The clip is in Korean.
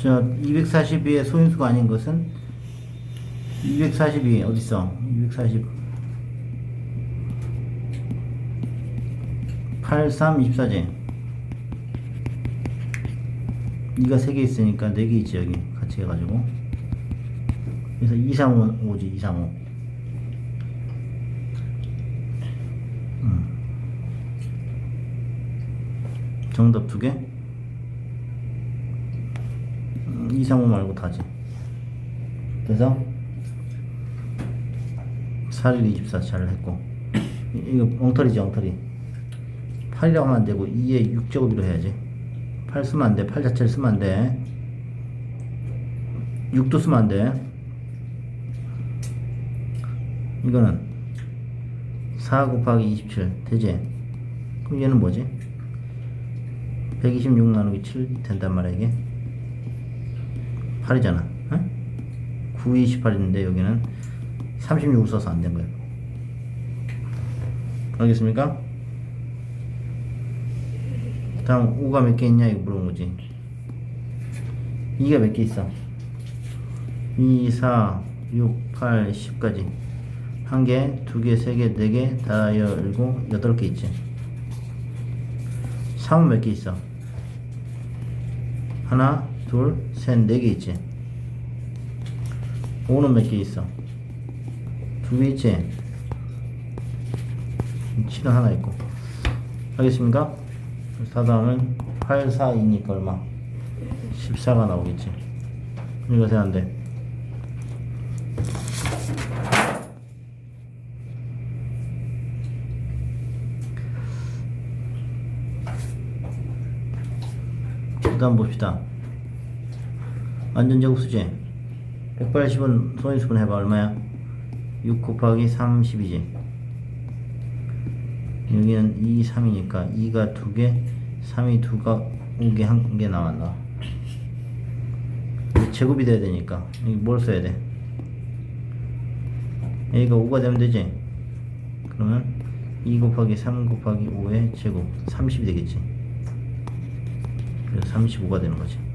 저 242의 소인수가 아닌 것은 242 어딨어? 240 83 24제 2가 3개 있으니까 4개 있지 여기 같이 해가지고 그래서 235지 235 음. 정답 두 개? 음, 235 말고 다지. 그래서 4일 24 잘을 했고. 이- 이거 엉터리지 엉터리. 8이라고 하면 안되고 2에 6제곱으로 해야지. 8 쓰면 안돼. 8 자체를 쓰면 안돼. 6도 쓰면 안돼. 이거는 4 곱하기 27 되지? 그럼 얘는 뭐지? 126 나누기 7 된단 말이야 이게 8이잖아. 어? 9, 28인데 여기는 36을 써서 안 된 거야. 알겠습니까? 다음 5가 몇 개 있냐? 이거 물어본 거지. 2가 몇 개 있어? 2, 4, 6, 8, 10까지. 한 개, 두 개, 세 개, 네 개, 다 열고 여덟 개 있지. 3은 몇 개 있어? 하나, 둘, 셋, 네 개 있지? 5는 몇 개 있어? 두 개 있지? 7은 하나 있고. 알겠습니까? 사다음은 8, 4, 2니까 얼마? 14가 나오겠지. 이거 세안 돼. 그 다음 봅시다 완전 제곱수지 180은 소인수분 해봐. 얼마야? 6 곱하기 30이지. 여기는 2, 3이니까 2가 2개 3이 2가 5개 1개 나왔나 제곱이 돼야 되니까. 여기 뭘 써야 돼? A가 5가 되면 되지? 그러면 2 곱하기 3 곱하기 5의 제곱 30이 되겠지. 그래서 35가 되는 거지